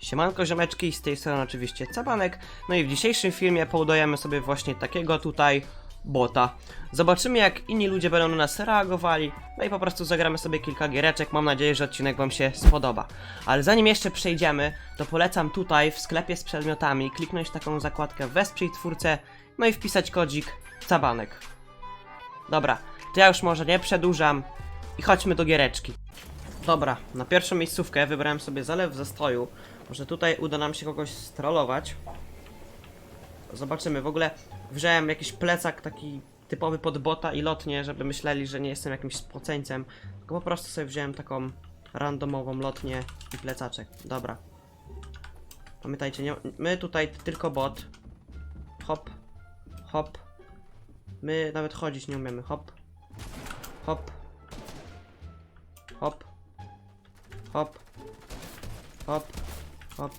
Siemanko ziomeczki, z tej strony oczywiście Cabanek, no i w dzisiejszym filmie poudajemy sobie właśnie takiego tutaj bota. Zobaczymy jak inni ludzie będą na nas reagowali, no i po prostu zagramy sobie kilka giereczek, mam nadzieję, że odcinek wam się spodoba. Ale zanim jeszcze przejdziemy, to polecam tutaj w sklepie z przedmiotami kliknąć taką zakładkę wesprzyj twórcę, no i wpisać kodzik Cabanek. Dobra, to ja już może nie przedłużam i chodźmy do giereczki. Dobra, na pierwszą miejscówkę wybrałem sobie zalew zastoju. Może tutaj uda nam się kogoś strollować. Zobaczymy. W ogóle wziąłem jakiś plecak taki typowy pod bota i lotnie, żeby myśleli, że nie jestem jakimś spoceńcem. Tylko po prostu sobie wziąłem taką randomową lotnię i plecaczek. Dobra. Pamiętajcie, nie, my tutaj tylko bot. Hop. Hop. My nawet chodzić nie umiemy. Hop. Hop. Hop. Hop. Hop. Hop.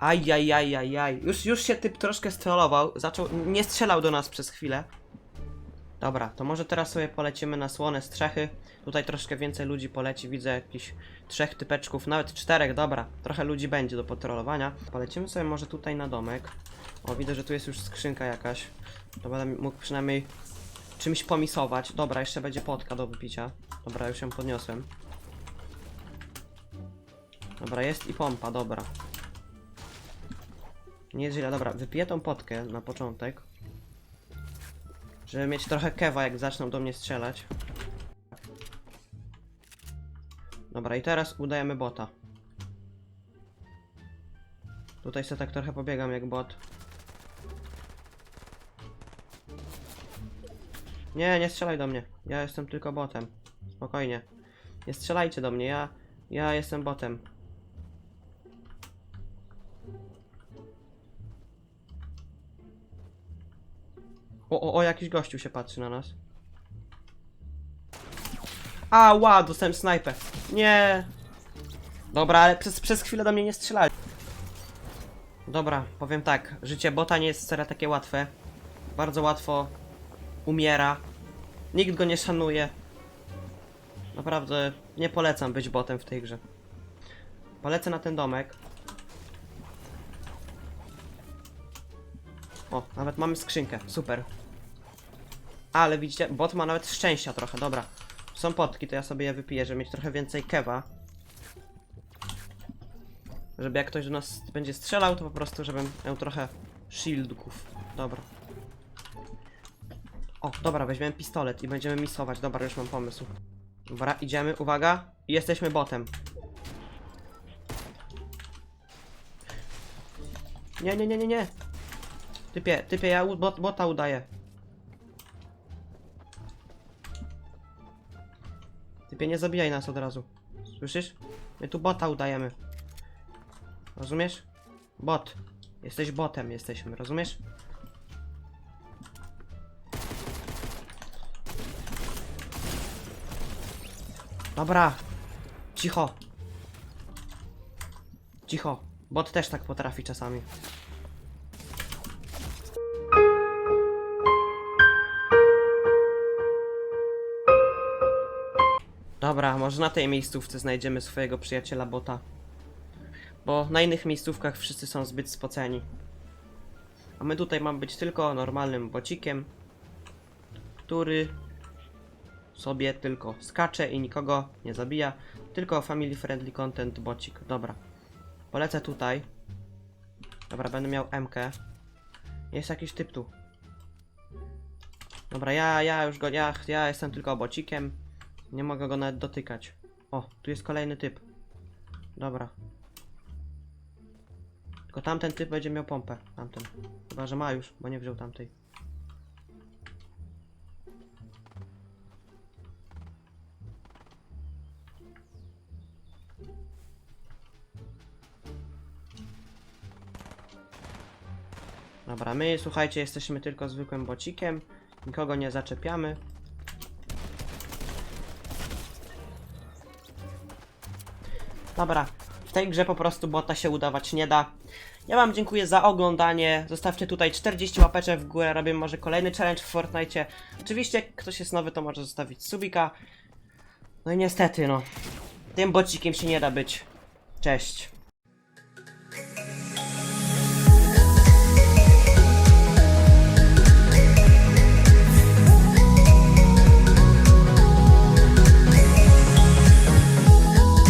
Ajajajajaj. Już, już się typ troszkę strollował. Zaczął. Nie strzelał do nas przez chwilę. Dobra, to może teraz sobie polecimy na słone strzechy. Tutaj troszkę więcej ludzi poleci. Widzę jakiś trzech typeczków, nawet czterech, dobra. Trochę ludzi będzie do patrolowania. Polecimy sobie może tutaj na domek. O, widzę, że tu jest już skrzynka jakaś. To będę mógł przynajmniej czymś pomisować. Dobra, jeszcze będzie potka do wypicia. Dobra, już ją podniosłem. Dobra, jest i pompa, dobra. Nie jest źle, dobra, wypiję tą potkę na początek. Żeby mieć trochę kewa, jak zaczną do mnie strzelać. Dobra, i teraz udajemy bota. Tutaj sobie tak trochę pobiegam jak bot. Nie, nie strzelaj do mnie. Ja jestem tylko botem. Spokojnie. Nie strzelajcie do mnie, ja... Ja jestem botem. O, o, o, jakiś gościu się patrzy na nas. A, ła, dostałem snajpę. Nie. Dobra, ale przez, przez chwilę do mnie nie strzelali. Dobra, powiem tak. Życie bota nie jest wcale takie łatwe. Bardzo łatwo umiera. Nikt go nie szanuje. Naprawdę nie polecam być botem w tej grze. Polecę na ten domek. O, nawet mamy skrzynkę, super. Ale widzicie, bot ma nawet szczęścia trochę, dobra. Są potki, to ja sobie je wypiję, żeby mieć trochę więcej kewa. Żeby jak ktoś do nas będzie strzelał, to po prostu, żebym miał trochę shieldków. Dobra. O, dobra, weźmiemy pistolet i będziemy misować. Dobra, już mam pomysł. Dobra, idziemy, uwaga. Jesteśmy botem. Nie, nie, nie, nie, nie. Typie, typie, ja bot, bota udaję. Typie, nie zabijaj nas od razu. Słyszysz? My tu bota udajemy. Rozumiesz? Bot. Jesteś botem, jesteśmy, rozumiesz? Dobra. Cicho. Cicho. Bot też tak potrafi czasami. Dobra, może na tej miejscówce znajdziemy swojego przyjaciela bota. Bo na innych miejscówkach wszyscy są zbyt spoceni. A my tutaj mamy być tylko normalnym bocikiem, który sobie tylko skacze i nikogo nie zabija. Tylko family friendly content bocik. Dobra. Polecę tutaj. Dobra, będę miał MK. Jest jakiś typ tu. Dobra, ja, ja już go, ja, ja jestem tylko bocikiem. Nie mogę go nawet dotykać. O, tu jest kolejny typ. Dobra. Tylko tamten typ będzie miał pompę. Tamten. Chyba, że ma już, bo nie wziął tamtej. Dobra, my słuchajcie, jesteśmy tylko zwykłym bocikiem. Nikogo nie zaczepiamy. Dobra, w tej grze po prostu bota się udawać nie da. Ja wam dziękuję za oglądanie. Zostawcie tutaj 40 łapeczek w górę. Robię może kolejny challenge w Fortnite. Oczywiście, ktoś jest nowy, to może zostawić subika. No i niestety, no. Tym bocikiem się nie da być. Cześć.